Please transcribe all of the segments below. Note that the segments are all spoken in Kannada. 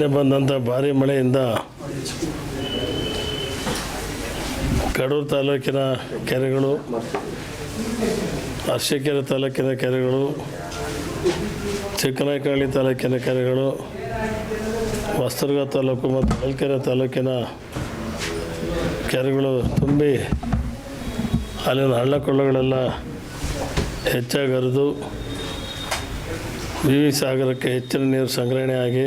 ನಿನ್ನೆ ಬಂದಂಥ ಭಾರಿ ಮಳೆಯಿಂದ ಕಡೂರು ತಾಲೂಕಿನ ಕೆರೆಗಳು, ಅರಸೀಕೆರೆ ತಾಲೂಕಿನ ಕೆರೆಗಳು ಚಿಕ್ಕನಾಯಕಹಳ್ಳಿ ತಾಲೂಕಿನ ಕೆರೆಗಳು, ಹೊಸದುರ್ಗ ತಾಲೂಕು ಮತ್ತು ಹಲ್ಕೆರೆ ತಾಲೂಕಿನ ಕೆರೆಗಳು ತುಂಬಿ ಅಲ್ಲಿನ ಹಳ್ಳ ಕೊಳ್ಳಗಳೆಲ್ಲ ಹೆಚ್ಚಾಗಿ ಹರಿದು ವಿ ವಿ ಸಾಗರಕ್ಕೆ ಹೆಚ್ಚಿನ ನೀರು ಸಂಗ್ರಹಣೆ ಆಗಿ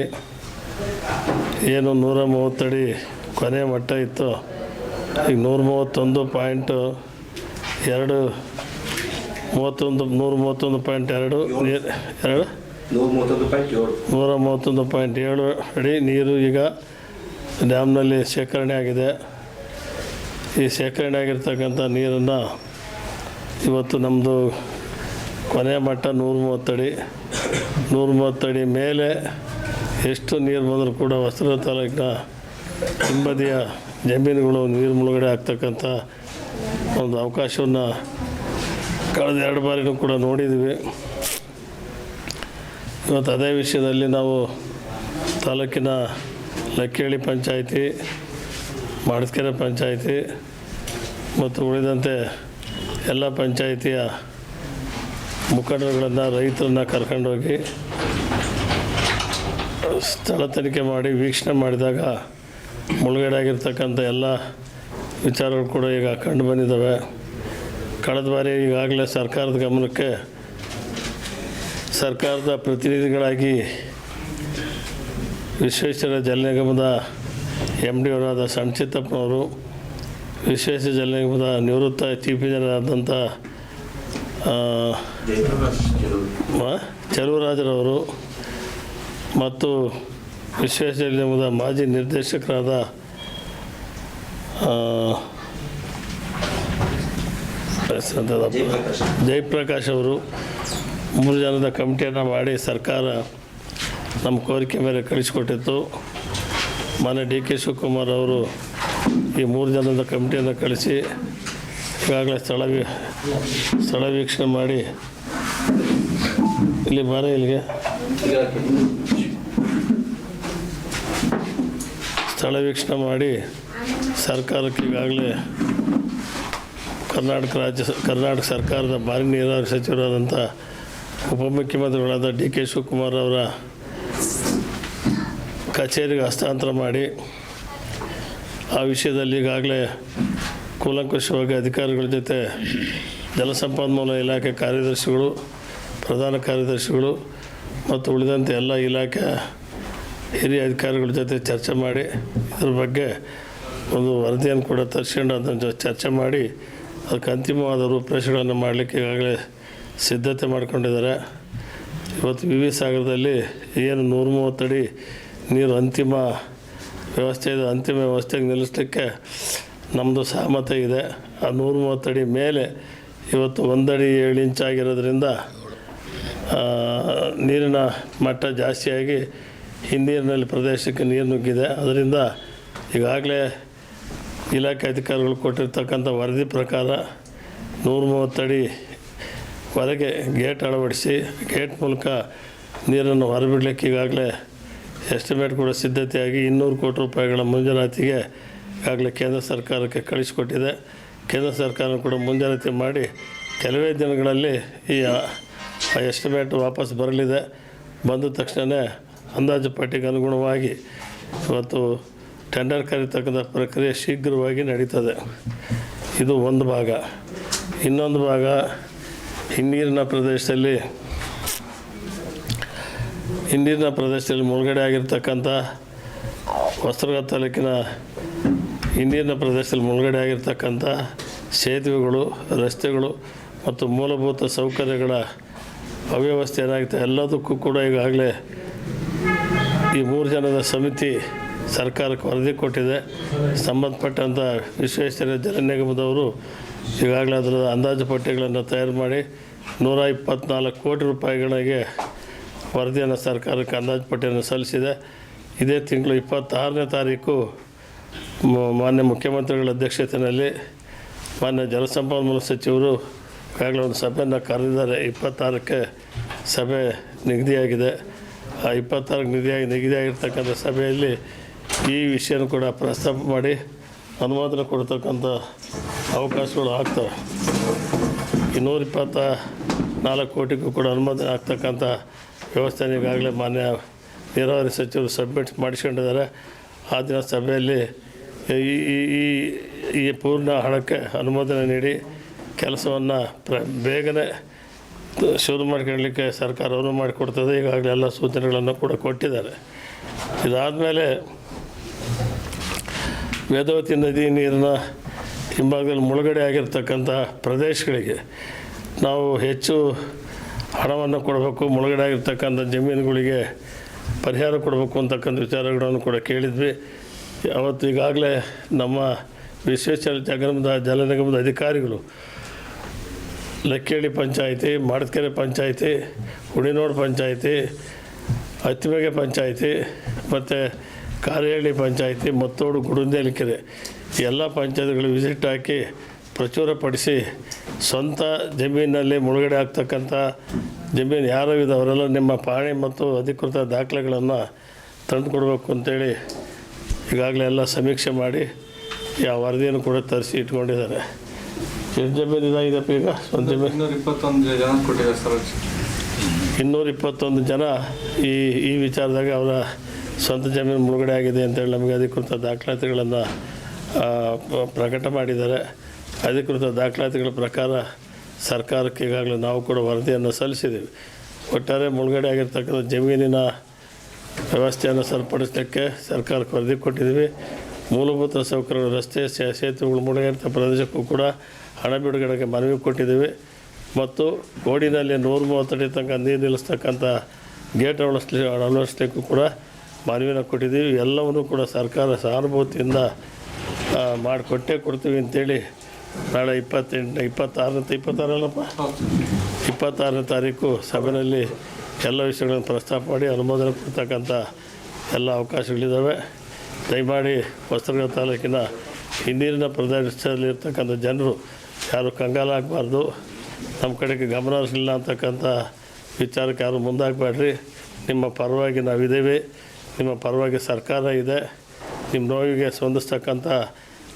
ಏನು ನೂರ ಮೂವತ್ತಡಿ ಕೊನೆ ಮಟ್ಟ ಇತ್ತು. ಈಗ ನೂರ ಮೂವತ್ತೊಂದು ಪಾಯಿಂಟು ಎರಡು ಮೂವತ್ತೊಂದು ನೂರ ಮೂವತ್ತೊಂದು ಪಾಯಿಂಟ್ ಎರಡು ಎರಡು? ನೂರ ಮೂವತ್ತೊಂದು ಪಾಯಿಂಟ್ ಏಳು. ನೂರ ಮೂವತ್ತೊಂದು ಪಾಯಿಂಟ್ ಏಳು ಅಡಿ ನೀರು ಈಗ ಡ್ಯಾಮ್ನಲ್ಲಿ ಶೇಖರಣೆ ಆಗಿದೆ. ಈ ಶೇಖರಣೆ ಆಗಿರ್ತಕ್ಕಂಥ ನೀರನ್ನು ಇವತ್ತು ನಮ್ಮದು ಕೊನೆ ಮಟ್ಟ ನೂರ ಮೂವತ್ತಡಿ ನೂರ ಮೂವತ್ತಡಿ ಮೇಲೆ ಎಷ್ಟು ನೀರು ಬಂದರೂ ಕೂಡ ವಸ್ತ್ರ ತಾಲೂಕಿನ ಹಿಂಬದಿಯ ಜಮೀನುಗಳು ನೀರು ಮುಳುಗಡೆ ಆಗ್ತಕ್ಕಂಥ ಒಂದು ಅವಕಾಶವನ್ನು ಕಳೆದ ಎರಡು ಬಾರಿನೂ ಕೂಡ ನೋಡಿದ್ದೀವಿ ಇವತ್ತು ಅದೇ ವಿಷಯದಲ್ಲಿ ನಾವು ತಾಲೂಕಿನ ಲಕ್ಕೇಳಿ ಪಂಚಾಯಿತಿ, ಮಾಡಸ್ಕೆರೆ ಪಂಚಾಯಿತಿ ಮತ್ತು ಉಳಿದಂತೆ ಎಲ್ಲ ಪಂಚಾಯಿತಿಯ ಮುಖಂಡರುಗಳನ್ನು, ರೈತರನ್ನ ಕರ್ಕೊಂಡೋಗಿ ಸ್ಥಳ ತನಿಖೆ ಮಾಡಿ ವೀಕ್ಷಣೆ ಮಾಡಿದಾಗ ಮುಳುಗಡೆ ಆಗಿರ್ತಕ್ಕಂಥ ಎಲ್ಲ ವಿಚಾರಗಳು ಕೂಡ ಈಗ ಕಂಡು ಬಂದಿದ್ದಾವೆ. ಕಳೆದ ಬಾರಿ ಈಗಾಗಲೇ ಸರ್ಕಾರದ ಗಮನಕ್ಕೆ ಸರ್ಕಾರದ ಪ್ರತಿನಿಧಿಗಳಾಗಿ ವಿಶ್ವೇಶ್ವರ ಜಲ ನಿಗಮದ ಎಂ ಡಿ ಅವರಾದ ಸಣ್ಚಿತ್ತಪ್ಪನವರು ವಿಶ್ವೇಶ್ವರ ಜಲ ನಿಗಮದ ನಿವೃತ್ತ ಚೀಫ್ ಇಂಜಿನಿಯರ್ ಆದಂಥ ಚಲುವರಾಜರವರು ಮತ್ತು ಜಲ ನಿಗಮದ ಮಾಜಿ ನಿರ್ದೇಶಕರಾದ ಜಯಪ್ರಕಾಶ್. ಅವರು ಮೂರು ಜನದ ಕಮಿಟಿಯನ್ನು ಮಾಡಿ ಸರ್ಕಾರ ನಮ್ಮ ಕೋರಿಕೆ ಮೇಲೆ ಕಳಿಸಿಕೊಟ್ಟಿತ್ತು ಮನೆ ಡಿ ಕೆ ಶಿವಕುಮಾರ್ ಅವರು ಈ ಮೂರು ಜನದ ಕಮಿಟಿಯನ್ನು ಕಳಿಸಿ ಈಗಾಗಲೇ ಸ್ಥಳ ಸ್ಥಳ ವೀಕ್ಷಣೆ ಮಾಡಿ ಇಲ್ಲಿ ಬರ ಇಲ್ಲಿಗೆ ಸ್ಥಳ ವೀಕ್ಷಣೆ ಮಾಡಿ ಸರ್ಕಾರಕ್ಕೆ ಈಗಾಗಲೇ ಕರ್ನಾಟಕ ರಾಜ್ಯ ಕರ್ನಾಟಕ ಸರ್ಕಾರದ ಭಾರಿ ನೀರಾವರಿ ಸಚಿವರಾದಂಥ ಉಪಮುಖ್ಯಮಂತ್ರಿಗಳಾದ ಡಿ ಕೆ ಶಿವಕುಮಾರ್ ಅವರ ಕಚೇರಿಗೆ ಹಸ್ತಾಂತರ ಮಾಡಿ ಆ ವಿಷಯದಲ್ಲಿ ಈಗಾಗಲೇ ಕೂಲಂಕುಷವಾಗಿ ಅಧಿಕಾರಿಗಳ ಜೊತೆ ಜಲಸಂಪನ್ಮೂಲ ಇಲಾಖೆ ಕಾರ್ಯದರ್ಶಿಗಳು, ಪ್ರಧಾನ ಕಾರ್ಯದರ್ಶಿಗಳು ಮತ್ತು ಉಳಿದಂತೆ ಎಲ್ಲ ಇಲಾಖೆ ಹಿರಿಯ ಅಧಿಕಾರಿಗಳ ಜೊತೆ ಚರ್ಚೆ ಮಾಡಿ, ಇದ್ರ ಬಗ್ಗೆ ಒಂದು ವರದಿಯನ್ನು ಕೂಡ ತರಿಸ್ಕೊಂಡು ಅದನ್ನು ಚರ್ಚೆ ಮಾಡಿ, ಅದಕ್ಕೆ ಅಂತಿಮವಾದ ರೂಪರೇಷೆಗಳನ್ನು ಮಾಡಲಿಕ್ಕೆ ಈಗಾಗಲೇ ಸಿದ್ಧತೆ ಮಾಡಿಕೊಂಡಿದ್ದಾರೆ. ಇವತ್ತು ವಿ ವಿ ಸಾಗರದಲ್ಲಿ ಏನು ನೂರ ಮೂವತ್ತಡಿ ನೀರು ಅಂತಿಮ ವ್ಯವಸ್ಥೆ ಇದೆ, ಅಂತಿಮ ವ್ಯವಸ್ಥೆಗೆ ನಿಲ್ಲಿಸಲಿಕ್ಕೆ ನಮ್ಮದು ಸಹಮತ ಇದೆ. ಆ ನೂರ ಮೂವತ್ತಡಿ ಮೇಲೆ ಇವತ್ತು ಒಂದಡಿ ಏಳು ಇಂಚ್ ಆಗಿರೋದ್ರಿಂದ ನೀರಿನ ಮಟ್ಟ ಜಾಸ್ತಿಯಾಗಿ ಹಿನ್ನೀರಿನಲ್ಲಿ ಪ್ರದೇಶಕ್ಕೆ ನೀರು ನುಗ್ಗಿದೆ. ಅದರಿಂದ ಈಗಾಗಲೇ ಇಲಾಖೆ ಅಧಿಕಾರಿಗಳು ಕೊಟ್ಟಿರ್ತಕ್ಕಂಥ ವರದಿ ಪ್ರಕಾರ ನೂರ ಮೂವತ್ತಡಿ ಹೊರಗೆ ಗೇಟ್ ಅಳವಡಿಸಿ, ಗೇಟ್ ಮೂಲಕ ನೀರನ್ನು ಹೊರಬಿಡಲಿಕ್ಕೆ ಈಗಾಗಲೇ ಎಸ್ಟಿಮೇಟ್ ಕೂಡ ಸಿದ್ಧತೆಯಾಗಿ ಇನ್ನೂರು ಕೋಟಿ ರೂಪಾಯಿಗಳ ಮುಂಜಾನಾತಿಗೆ ಈಗಾಗಲೇ ಕೇಂದ್ರ ಸರ್ಕಾರಕ್ಕೆ ಕಳಿಸಿಕೊಟ್ಟಿದೆ. ಕೇಂದ್ರ ಸರ್ಕಾರ ಕೂಡ ಮುಂಜಾಗ್ರತೆ ಮಾಡಿ ಕೆಲವೇ ದಿನಗಳಲ್ಲಿ ಈ ಎಸ್ಟಿಮೇಟ್ ವಾಪಸ್ ಬರಲಿದೆ. ಬಂದ ತಕ್ಷಣ ಅಂದಾಜು ಪಟ್ಟಿಗೆ ಅನುಗುಣವಾಗಿ ಇವತ್ತು ಟೆಂಡರ್ ಕರೀತಕ್ಕಂಥ ಪ್ರಕ್ರಿಯೆ ಶೀಘ್ರವಾಗಿ ನಡೀತದೆ. ಇದು ಒಂದು ಭಾಗ. ಇನ್ನೊಂದು ಭಾಗ, ಹಿನ್ನೀರಿನ ಪ್ರದೇಶದಲ್ಲಿ ಹಿನ್ನೀರಿನ ಪ್ರದೇಶದಲ್ಲಿ ಮುಳುಗಡೆ ಆಗಿರ್ತಕ್ಕಂಥ ಹೊಸದುರ್ಗ ತಾಲೂಕಿನ ಹಿನ್ನೀರಿನ ಪ್ರದೇಶದಲ್ಲಿ ಮುಳುಗಡೆ ಆಗಿರ್ತಕ್ಕಂಥ ಸೇತುವೆಗಳು, ರಸ್ತೆಗಳು ಮತ್ತು ಮೂಲಭೂತ ಸೌಕರ್ಯಗಳ ಅವ್ಯವಸ್ಥೆ ಏನಾಗುತ್ತೆ? ಎಲ್ಲದಕ್ಕೂ ಕೂಡ ಈಗಾಗಲೇ ಈ ಮೂರು ಜನದ ಸಮಿತಿ ಸರ್ಕಾರಕ್ಕೆ ವರದಿ ಕೊಟ್ಟಿದೆ. ಸಂಬಂಧಪಟ್ಟಂಥ ವಿಶ್ವೇಶ್ವರ ಜಲ ನಿಗಮದವರು ಈಗಾಗಲೇ ಅದರ ಅಂದಾಜು ಪಟ್ಟಿಗಳನ್ನು ತಯಾರು ಮಾಡಿ ನೂರ ಇಪ್ಪತ್ತ್ನಾಲ್ಕು ಕೋಟಿ ರೂಪಾಯಿಗಳಿಗೆ ವರದಿಯನ್ನು ಸರ್ಕಾರಕ್ಕೆ ಅಂದಾಜು ಪಟ್ಟಿಯನ್ನು ಸಲ್ಲಿಸಿದೆ. ಇದೇ ತಿಂಗಳು ಇಪ್ಪತ್ತಾರನೇ ತಾರೀಕು ಮಾನ್ಯ ಮುಖ್ಯಮಂತ್ರಿಗಳ ಅಧ್ಯಕ್ಷತೆಯಲ್ಲಿ ಮಾನ್ಯ ಜಲಸಂಪನ್ಮೂಲ ಸಚಿವರು ಈಗಾಗಲೇ ಒಂದು ಸಭೆಯನ್ನು ಕರೆದಿದ್ದಾರೆ. ಇಪ್ಪತ್ತಾರಕ್ಕೆ ಸಭೆ ನಿಗದಿಯಾಗಿದೆ. ಇಪ್ಪತ್ತಾರಕ್ಕೆ ನಿಧಿಯಾಗಿ ನಿಗದಿಯಾಗಿರ್ತಕ್ಕಂಥ ಸಭೆಯಲ್ಲಿ ಈ ವಿಷಯನೂ ಕೂಡ ಪ್ರಸ್ತಾಪ ಮಾಡಿ ಅನುಮೋದನೆ ಕೊಡ್ತಕ್ಕಂಥ ಅವಕಾಶಗಳು ಆಗ್ತವೆ. ಇನ್ನೂರ ಇಪ್ಪತ್ತ ನಾಲ್ಕು ಕೋಟಿಗೂ ಕೂಡ ಅನುಮೋದನೆ ಆಗ್ತಕ್ಕಂಥ ವ್ಯವಸ್ಥೆ ಈಗಾಗಲೇ ಮಾನ್ಯ ನೀರಾವರಿ ಸಚಿವರು ಸಬ್ಮಿಟ್ ಮಾಡಿಸ್ಕೊಂಡಿದ್ದಾರೆ. ಆ ದಿನ ಸಭೆಯಲ್ಲಿ ಈ, ಈ- ಈ ಈ ಪೂರ್ಣ ಹಣಕ್ಕೆ ಅನುಮೋದನೆ ನೀಡಿ ಕೆಲಸವನ್ನು ಪ್ರ, ಬೇಗನೆ ಶುರು ಸರ್ಕಾರ ಅನುವು ಮಾಡಿಕೊಡ್ತದೆ. ಈಗಾಗಲೇ ಎಲ್ಲ ಸೂಚನೆಗಳನ್ನು ಕೂಡ ಕೊಟ್ಟಿದ್ದಾರೆ. ಇದಾದಮೇಲೆ ವೇದವತಿ ನದಿ ನೀರಿನ ಹಿಂಭಾಗದಲ್ಲಿ ಮುಳುಗಡೆ ಆಗಿರ್ತಕ್ಕಂಥ ಪ್ರದೇಶಗಳಿಗೆ ನಾವು ಹೆಚ್ಚು ಹಣವನ್ನು ಕೊಡಬೇಕು. ಮುಳುಗಡೆ ಆಗಿರ್ತಕ್ಕಂಥ ಜಮೀನುಗಳಿಗೆ ಪರಿಹಾರ ಕೊಡಬೇಕು ಅಂತಕ್ಕಂಥ ವಿಚಾರಗಳನ್ನು ಕೂಡ ಕೇಳಿದ್ವಿ. ಅವತ್ತು ಈಗಾಗಲೇ ನಮ್ಮ ವಿಶ್ವೇಶ್ವರ ಜಗನ್ಮದ ಜಲ ನಿಗಮದ ಅಧಿಕಾರಿಗಳು ಲಕ್ಕೇಳಿ ಪಂಚಾಯಿತಿ ಮಾಡದಕೆರೆ ಪಂಚಾಯಿತಿ, ಹುಡಿನೋಡು ಪಂಚಾಯಿತಿ, ಹತ್ತಿಬೆಗೆ ಪಂಚಾಯಿತಿ, ಮತ್ತು ಕಾರೇಹಳ್ಳಿ ಪಂಚಾಯಿತಿ, ಮತ್ತೋಡು ಗುಡುಂದೇಲಿ ಕೆರೆ ಎಲ್ಲ ಪಂಚಾಯತ್ಗಳು ವಿಸಿಟ್ ಹಾಕಿ ಪ್ರಚುರಪಡಿಸಿ ಸ್ವಂತ ಜಮೀನಲ್ಲಿ ಮುಳುಗಡೆ ಆಗ್ತಕ್ಕಂಥ ಜಮೀನು ಯಾರು ಇದೆ ಅವರೆಲ್ಲ ನಿಮ್ಮ ಪಾಣಿ ಮತ್ತು ಅಧಿಕೃತ ದಾಖಲೆಗಳನ್ನು ತಂದು ಕೊಡಬೇಕು ಅಂತೇಳಿ ಈಗಾಗಲೇ ಎಲ್ಲ ಸಮೀಕ್ಷೆ ಮಾಡಿ ಯಾವ ವರದಿಯನ್ನು ಕೂಡ ತರಿಸಿ ಇಟ್ಕೊಂಡಿದ್ದಾರೆ. ಎಷ್ಟು ಜಮೀನು ಇದಾಗಿದೆಪ್ಪ ಈಗ ಸ್ವಂತ ಜಮೀನು ಇನ್ನೂರ ಇಪ್ಪತ್ತೊಂದು ಜನ ಕೊಟ್ಟಿದ್ದಾರೆ ಸರ್. ಇನ್ನೂರ ಇಪ್ಪತ್ತೊಂದು ಜನ ಈ ಈ ವಿಚಾರದಾಗ ಅವರ ಸ್ವಂತ ಜಮೀನು ಮುಳುಗಡೆ ಆಗಿದೆ ಅಂತೇಳಿ ನಮಗೆ ಅಧಿಕೃತ ದಾಖಲಾತಿಗಳನ್ನು ಪ್ರಕಟ ಮಾಡಿದ್ದಾರೆ. ಅಧಿಕೃತ ದಾಖಲಾತಿಗಳ ಪ್ರಕಾರ ಸರ್ಕಾರಕ್ಕೆ ಈಗಾಗಲೇ ನಾವು ಕೂಡ ವರದಿಯನ್ನು ಸಲ್ಲಿಸಿದ್ದೀವಿ. ಒಟ್ಟಾರೆ ಮುಳುಗಡೆ ಆಗಿರ್ತಕ್ಕಂಥ ಜಮೀನಿನ ವ್ಯವಸ್ಥೆಯನ್ನು ಸರಿಪಡಿಸಲಿಕ್ಕೆ ಸರ್ಕಾರಕ್ಕೆ ವರದಿ ಕೊಟ್ಟಿದ್ದೀವಿ. ಮೂಲಭೂತ ಸೌಕರ್ಯಗಳು ರಸ್ತೆ ಸೇತುವೆಗಳು ಮುಳುಗಿರ್ತ ಪ್ರದೇಶಕ್ಕೂ ಕೂಡ ಹಣ ಬಿಡುಗಡೆಗೆ ಮನವಿ ಕೊಟ್ಟಿದ್ದೀವಿ. ಮತ್ತು ಗೋಡಿನಲ್ಲಿ ನೂರ ಮೂವತ್ತಡಿ ತನಕ ನೀರು ನಿಲ್ಲಿಸ್ತಕ್ಕಂಥ ಗೇಟ್ ಅಳವಡಿಸ್ಲಿ, ಅಳವಡಿಸ್ಲಿಕ್ಕೂ ಕೂಡ ಮನವಿನ ಕೊಟ್ಟಿದ್ದೀವಿ. ಎಲ್ಲವನ್ನೂ ಕೂಡ ಸರ್ಕಾರ ಸಹಾನುಭೂತಿಯಿಂದ ಮಾಡಿಕೊಟ್ಟೇ ಕೊಡ್ತೀವಿ ಅಂತೇಳಿ ನಾಳೆ ಇಪ್ಪತ್ತೆಂಟು, ಇಪ್ಪತ್ತಾರನೇ ಇಪ್ಪತ್ತಾರಲ್ಲಪ್ಪ? ಇಪ್ಪತ್ತಾರನೇ ತಾರೀಕು ಸಭೆಯಲ್ಲಿ ಎಲ್ಲ ವಿಷಯಗಳನ್ನು ಪ್ರಸ್ತಾಪ ಮಾಡಿ ಅನುಮೋದನೆ ಕೊಡ್ತಕ್ಕಂಥ ಎಲ್ಲ ಅವಕಾಶಗಳಿದ್ದಾವೆ. ದಯಮಾಡಿ ಹೊಸದುರ್ಗ ತಾಲೂಕಿನ ಹಿನ್ನೀರಿನ ಪ್ರದೇಶದಲ್ಲಿರ್ತಕ್ಕಂಥ ಜನರು ಯಾರು ಕಂಗಾಲಾಗಬಾರ್ದು ನಮ್ಮ ಕಡೆಗೆ ಗಮನ ಹರಿಸಲಿಲ್ಲ ಅಂತಕ್ಕಂಥ ವಿಚಾರಕ್ಕೆ ಯಾರು ಮುಂದಾಗಬೇಡ್ರಿ. ನಿಮ್ಮ ಪರವಾಗಿ ನಾವಿದ್ದೇವೆ. ನಿಮ್ಮ ಪರವಾಗಿ ಸರ್ಕಾರ ಇದೆ. ನಿಮ್ಮ ನೋವಿಗೆ ಸ್ಪಂದಿಸ್ತಕ್ಕಂಥ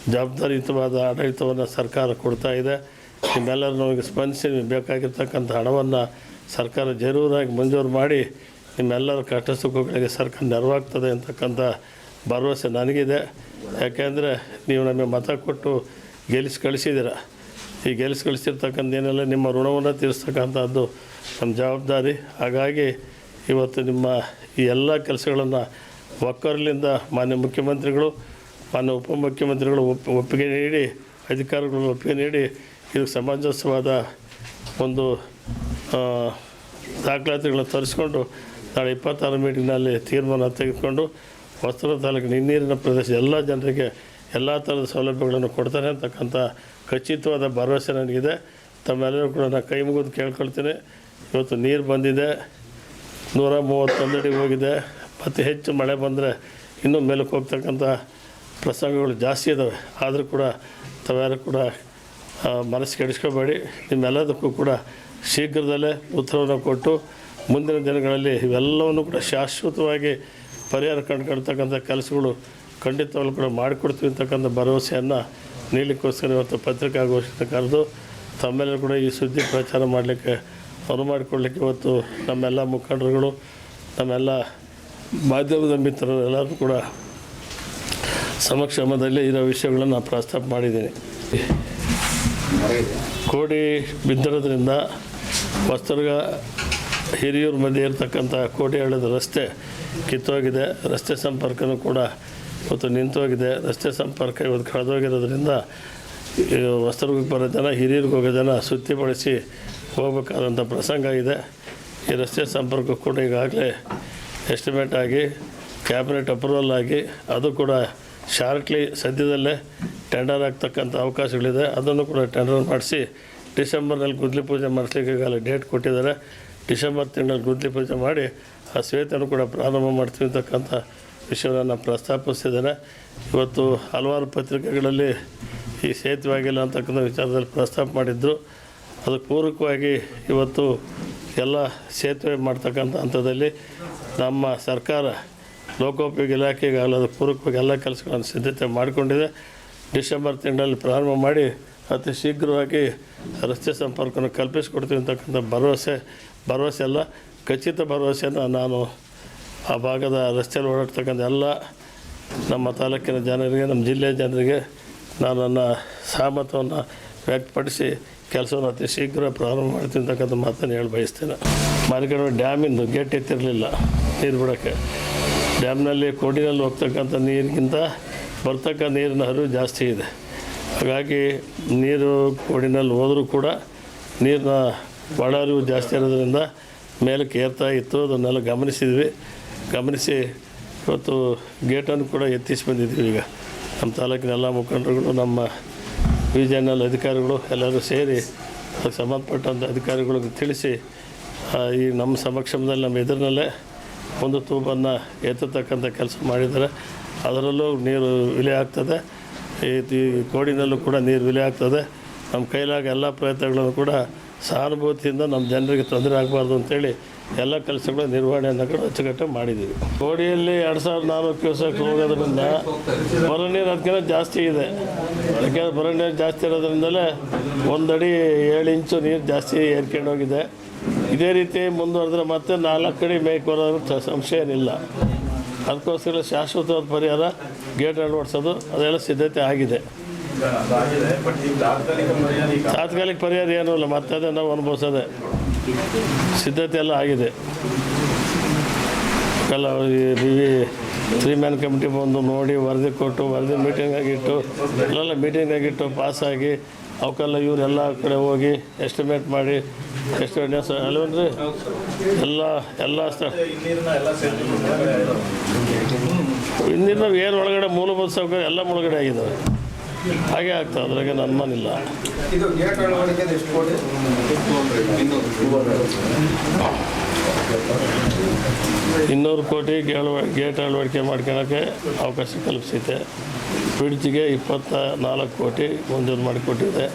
ಜವಾಬ್ದಾರಿಯುತವಾದ ಆಡಳಿತವನ್ನು ಸರ್ಕಾರ ಕೊಡ್ತಾ ಇದೆ. ನಿಮ್ಮೆಲ್ಲರ ನೋವಿಗೆ ಸ್ಪಂದಿಸಿ ನಿಮಗೆ ಬೇಕಾಗಿರ್ತಕ್ಕಂಥ ಹಣವನ್ನು ಸರ್ಕಾರ ಜರೂರಾಗಿ ಮಂಜೂರು ಮಾಡಿ ನಿಮ್ಮೆಲ್ಲರ ಕಷ್ಟ ಸುಖಗಳಿಗೆ ಸರ್ಕಾರ ನೆರವಾಗ್ತದೆ ಅಂತಕ್ಕಂಥ ಭರವಸೆ ನನಗಿದೆ. ಯಾಕೆಂದರೆ ನೀವು ನಮಗೆ ಮತ ಕೊಟ್ಟು ಗೆಲ್ಲಿಸಿ ಕಳಿಸಿದ್ದೀರ. ಈ ಗೆಲ್ಸ್ ಕಳಿಸಿರ್ತಕ್ಕಂಥ ಏನೆಲ್ಲ ನಿಮ್ಮ ಋಣವನ್ನು ತೀರಿಸ್ತಕ್ಕಂಥದ್ದು ನಮ್ಮ ಜವಾಬ್ದಾರಿ. ಹಾಗಾಗಿ ಇವತ್ತು ನಿಮ್ಮ ಈ ಎಲ್ಲ ಕೆಲಸಗಳನ್ನು ಒಕ್ಕರ್ಲಿಂದ ಮಾನ್ಯ ಮುಖ್ಯಮಂತ್ರಿಗಳು, ಮಾನ್ಯ ಉಪಮುಖ್ಯಮಂತ್ರಿಗಳು ಮುಖ್ಯಮಂತ್ರಿಗಳು ಒಪ್ಪಿಗೆ ನೀಡಿ, ಅಧಿಕಾರಿಗಳು ಒಪ್ಪಿಗೆ ನೀಡಿ ಇದು ಸಮಂಜಸವಾದ ಒಂದು ದಾಖಲಾತಿಗಳನ್ನು ತರಿಸ್ಕೊಂಡು ನಾಳೆ ಇಪ್ಪತ್ತಾರು ಮೀಟಿಂಗ್ನಲ್ಲಿ ತೀರ್ಮಾನ ತೆಗೆದುಕೊಂಡು ವಸ್ತ್ರ ತಾಲೂಕಿನ ಹಿನ್ನೀರಿನ ಪ್ರದೇಶ ಎಲ್ಲ ಜನರಿಗೆ ಎಲ್ಲ ಥರದ ಸೌಲಭ್ಯಗಳನ್ನು ಕೊಡ್ತಾರೆ ಅಂತಕ್ಕಂಥ ಖಚಿತವಾದ ಭರವಸೆ ನನಗಿದೆ. ತಮ್ಮೆಲ್ಲರೂ ಕೂಡ ನಾನು ಕೈ ಮುಗಿದು ಕೇಳ್ಕೊಳ್ತೀನಿ. ಇವತ್ತು ನೀರು ಬಂದಿದೆ. ನೂರ ಮೂವತ್ತೊಂದು ಅಡಿ ಹೋಗಿದೆ. ಮತ್ತು ಹೆಚ್ಚು ಮಳೆ ಬಂದರೆ ಇನ್ನೂ ಮೇಲಕ್ಕೆ ಹೋಗ್ತಕ್ಕಂಥ ಪ್ರಸಂಗಗಳು ಜಾಸ್ತಿ ಇದ್ದಾವೆ ಆದರೂ ಕೂಡ ತಾವೆಲ್ಲರೂ ಕೂಡ ಮನಸ್ಸು ಕೆಡಿಸ್ಕೋಬೇಡಿ. ನಿಮ್ಮೆಲ್ಲದಕ್ಕೂ ಕೂಡ ಶೀಘ್ರದಲ್ಲೇ ಉತ್ತರವನ್ನು ಕೊಟ್ಟು ಮುಂದಿನ ದಿನಗಳಲ್ಲಿ ಇವೆಲ್ಲವನ್ನು ಕೂಡ ಶಾಶ್ವತವಾಗಿ ಪರಿಹಾರ ಕಂಡುಕೊಳ್ತಕ್ಕಂಥ ಕೆಲಸಗಳು ಖಂಡಿತವಾಗ್ಲೂ ಕೂಡ ಮಾಡಿಕೊಡ್ತೀವಿ ಅಂತಕ್ಕಂಥ ಭರವಸೆಯನ್ನು ನೀಡಲಿಕ್ಕೋಸ್ಕರ ಇವತ್ತು ಪತ್ರಿಕಾಗೋಷ್ಠಿನ ಕರೆದು ತಮ್ಮೆಲ್ಲರೂ ಕೂಡ ಈ ಸುದ್ದಿ ಪ್ರಚಾರ ಮಾಡಲಿಕ್ಕೆ ಅನುವು ಮಾಡಿಕೊಡ್ಲಿಕ್ಕೆ ಇವತ್ತು ನಮ್ಮೆಲ್ಲ ಮುಖಂಡರುಗಳು, ನಮ್ಮೆಲ್ಲ ಮಾಧ್ಯಮದ ಮಿತ್ರರು ಎಲ್ಲರೂ ಕೂಡ ಸಮಕ್ಷಮದಲ್ಲಿ ಇರೋ ವಿಷಯಗಳನ್ನು ಪ್ರಸ್ತಾಪ ಮಾಡಿದ್ದೀನಿ. ಕೋಡಿ ಬಿದ್ದಿರೋದ್ರಿಂದ ಹೊಸದುರ್ಗ ಹಿರಿಯೂರು ಮಧ್ಯೆ ಇರತಕ್ಕಂಥ ಕೋಡಿ ಹಳ್ಳದ ರಸ್ತೆ ಕಿತ್ತೋಗಿದೆ. ರಸ್ತೆ ಸಂಪರ್ಕನೂ ಕೂಡ ಇವತ್ತು ನಿಂತೋಗಿದೆ ರಸ್ತೆ ಸಂಪರ್ಕ ಇವತ್ತು ಕಳೆದೋಗಿರೋದ್ರಿಂದ ವಸ್ತ್ರಗಳಿಗೆ ಬರೋ ಜನ, ಹಿರಿಯರಿಗೆ ಹೋಗೋ ಜನ ಬಳಸಿ ಹೋಗ್ಬೇಕಾದಂಥ ಪ್ರಸಂಗ ಇದೆ. ಈ ರಸ್ತೆ ಸಂಪರ್ಕ ಕೂಡ ಈಗಾಗಲೇ ಎಸ್ಟಿಮೇಟ್ ಆಗಿ ಕ್ಯಾಬಿನೆಟ್ ಅಪ್ರೂವಲ್ ಆಗಿ, ಅದು ಕೂಡ ಶಾರ್ಟ್ಲಿ ಸದ್ಯದಲ್ಲೇ ಟೆಂಡರ್ ಆಗ್ತಕ್ಕಂಥ ಅವಕಾಶಗಳಿದೆ. ಅದನ್ನು ಕೂಡ ಟೆಂಡರ್ ಮಾಡಿಸಿ, ಡಿಸೆಂಬರ್ನಲ್ಲಿ ಗುದ್ಲಿ ಪೂಜೆ ಮಾಡಿಸ್ಲಿಕ್ಕೆ ಈಗಾಗಲೇ ಡೇಟ್ ಕೊಟ್ಟಿದ್ದಾರೆ. ಡಿಸೆಂಬರ್ ತಿಂಗಳಲ್ಲಿ ಗುದ್ಲಿ ಪೂಜೆ ಮಾಡಿ, ಆ ಶ್ವೇತನು ಕೂಡ ಪ್ರಾರಂಭ ಮಾಡ್ತೀವಿ ಅಂತಕ್ಕಂಥ ವಿಷಯವನ್ನು ಪ್ರಸ್ತಾಪಿಸಿದ್ದಾರೆ ಇವತ್ತು ಹಲವಾರು ಪತ್ರಿಕೆಗಳಲ್ಲಿ ಈ ಸೇತುವೆ ಆಗಿಲ್ಲ ಅಂತಕ್ಕಂಥ ವಿಚಾರದಲ್ಲಿ ಪ್ರಸ್ತಾಪ ಮಾಡಿದ್ದರು ಅದು ಪೂರಕವಾಗಿ ಇವತ್ತು ಎಲ್ಲ ಸೇತುವೆ ಮಾಡ್ತಕ್ಕಂಥ ಹಂತದಲ್ಲಿ ನಮ್ಮ ಸರ್ಕಾರ ಲೋಕೋಪಯೋಗಿ ಇಲಾಖೆಗೆ ಅಲ್ಲದ ಪೂರಕವಾಗಿ ಎಲ್ಲ ಕೆಲಸಗಳನ್ನು ಸಿದ್ಧತೆ ಮಾಡಿಕೊಂಡಿದೆ. ಡಿಸೆಂಬರ್ ತಿಂಗಳಲ್ಲಿ ಪ್ರಾರಂಭ ಮಾಡಿ ಅತಿ ಶೀಘ್ರವಾಗಿ ರಸ್ತೆ ಸಂಪರ್ಕವನ್ನು ಕಲ್ಪಿಸಿಕೊಡ್ತೀವಿ ಅಂತಕ್ಕಂಥ ಭರವಸೆ ಭರವಸೆ ಅಲ್ಲ, ಖಚಿತ ಭರವಸೆಯನ್ನು ನಾನು ಆ ಭಾಗದ ರಸ್ತೆಯಲ್ಲಿ ಓಡಾಡ್ತಕ್ಕಂಥ ಎಲ್ಲ ನಮ್ಮ ತಾಲೂಕಿನ ಜನರಿಗೆ, ನಮ್ಮ ಜಿಲ್ಲೆಯ ಜನರಿಗೆ ನಾನು ನನ್ನ ಸಹಮತವನ್ನು ವ್ಯಕ್ತಪಡಿಸಿ ಕೆಲಸವನ್ನು ಅತಿ ಶೀಘ್ರ ಪ್ರಾರಂಭ ಮಾಡ್ತಿರ್ತಕ್ಕಂಥ ಮಾತನ್ನು ಹೇಳಿ ಬಯಸ್ತೇನೆ. ಮಾರಿಕಡೆ ಡ್ಯಾಮಿಂದು ಗೇಟ್ ಎತ್ತಿರಲಿಲ್ಲ, ನೀರು ಬಿಡೋಕ್ಕೆ. ಡ್ಯಾಮ್ನಲ್ಲಿ ಕೋಡಿನಲ್ಲಿ ಹೋಗ್ತಕ್ಕಂಥ ನೀರಿಗಿಂತ ಬರ್ತಕ್ಕ ನೀರಿನ ಹರಿವು ಜಾಸ್ತಿ ಇದೆ. ಹಾಗಾಗಿ ನೀರು ಕೋಡಿನಲ್ಲಿ ಹೋದರೂ ಕೂಡ ನೀರಿನ ಒಳ ಹರಿವು ಜಾಸ್ತಿ ಇರೋದರಿಂದ ಮೇಲಕ್ಕೆ ಏರ್ತಾ ಇತ್ತು, ಅದನ್ನೆಲ್ಲ ಗಮನಿಸಿದ್ವಿ. ಗಮನಿಸಿ ಇವತ್ತು ಗೇಟನ್ನು ಕೂಡ ಎತ್ತಿಸಿ ಬಂದಿದ್ದೀವಿ ಈಗ. ನಮ್ಮ ತಾಲೂಕಿನ ಎಲ್ಲ ಮುಖಂಡರುಗಳು, ನಮ್ಮ ವಿಜಯನಲ್ ಅಧಿಕಾರಿಗಳು ಎಲ್ಲರೂ ಸೇರಿ ಅದಕ್ಕೆ ಸಂಬಂಧಪಟ್ಟಂಥ ಅಧಿಕಾರಿಗಳಿಗೆ ತಿಳಿಸಿ ಈ ನಮ್ಮ ಸಮಕ್ಷಮದಲ್ಲಿ, ನಮ್ಮ ಎದುರಿನಲ್ಲೇ ಒಂದು ತೂಬನ್ನು ಎತ್ತತಕ್ಕಂಥ ಕೆಲಸ ಮಾಡಿದ್ದಾರೆ. ಅದರಲ್ಲೂ ನೀರು ವಿಲೆ ಆಗ್ತದೆ. ಈ ಕೋಡಿನಲ್ಲೂ ಕೂಡ ನೀರು ವಿಲೆ ಆಗ್ತದೆ. ನಮ್ಮ ಕೈಲಾಗ ಎಲ್ಲ ಪ್ರಯತ್ನಗಳನ್ನು ಕೂಡ ಸಹಾನುಭೂತಿಯಿಂದ ನಮ್ಮ ಜನರಿಗೆ ತೊಂದರೆ ಆಗಬಾರ್ದು ಅಂತೇಳಿ ಎಲ್ಲ ಕೆಲಸಗಳು ನಿರ್ವಹಣೆಯನ್ನು ಕೂಡ ಅಚ್ಚುಕಟ್ಟಾಗಿ ಮಾಡಿದ್ದೀವಿ. ಕೋಡಿಯಲ್ಲಿ ಎರಡು ಸಾವಿರದ ನಾಲ್ಕು ಕ್ಯೂಸೆಕ್ ಹೋಗೋದ್ರಿಂದ ಬರೋ ನೀರು ಅದಕ್ಕಿಂತ ಜಾಸ್ತಿ ಇದೆ. ಅದಕ್ಕೆ ಬರೋ ನೀರು ಜಾಸ್ತಿ ಇರೋದ್ರಿಂದಲೇ ಒಂದು ಅಡಿ ಏಳು ಇಂಚು ನೀರು ಜಾಸ್ತಿ ಏರ್ಕೊಂಡು ಹೋಗಿದೆ. ಇದೇ ರೀತಿ ಮುಂದುವರೆದ್ರೆ ಮತ್ತೆ ನಾಲ್ಕು ಕಡೆ ಮೇಕ್ ಬರೋದ್ರ ಸಂಶಯ ಏನಿಲ್ಲ ಅದಕ್ಕೋಸ್ಕರ ಶಾಶ್ವತವಾದ ಪರಿಹಾರ ಗೇಟ್ ಅಳವಡಿಸೋದು ಅದೆಲ್ಲ ಸಿದ್ಧತೆ ಆಗಿದೆ. ತಾತ್ಕಾಲಿಕ ಪರಿಹಾರ ಏನೂ ಇಲ್ಲ ಮತ್ತೆ ಅದೇ ನಾವು ಅನುಭವಿಸೋದೆ. ಸಿದ್ಧತೆ ಎಲ್ಲ ಆಗಿದೆ. ಎಲ್ಲ B V three man committee ಬಂದು ನೋಡಿ ವರದಿ ಕೊಟ್ಟು ವರದಿ ಮೀಟಿಂಗ್ ಆಗಿಟ್ಟು ಎಲ್ಲ ಮೀಟಿಂಗ್ ಆಗಿಟ್ಟು ಪಾಸಾಗಿ ಅವಕ್ಕೆಲ್ಲ ಇವರೆಲ್ಲ ಕಡೆ ಹೋಗಿ ಎಸ್ಟಿಮೇಟ್ ಮಾಡಿ ಎಸ್ಟಿಮೇಟ್ ಅಲ್ವೇನ್ರಿ ಎಲ್ಲ ಎಲ್ಲ ಸ್ಥಳ ಇಂದಿನ ಏನು ಒಳಗಡೆ ಮೂಲಭೂತ ಸೌಕರ್ಯ ಎಲ್ಲ ಮುಳುಗಡೆ ಆಗಿದ್ದಾವೆ ಹಾಗೆ ಆಗ್ತದೆ ಅದ್ರಾಗೆ ನನ್ನ ಅನುಮಾನಿಲ್ಲ ಕೋಟಿ? ಇನ್ನೂರು ಕೋಟಿ ಗೇಳು ಗೇಟ್ ಅಳವಡಿಕೆ ಮಾಡ್ಕೊಳಕ್ಕೆ ಅವಕಾಶ ಕಲ್ಪಿಸಿದೆ. ಬ್ರಿಡ್ಜ್ಗೆ ಇಪ್ಪತ್ತ ನಾಲ್ಕು ಕೋಟಿ ಮಂಜೂರು ಮಾಡಿಕೊಟ್ಟಿದೆ.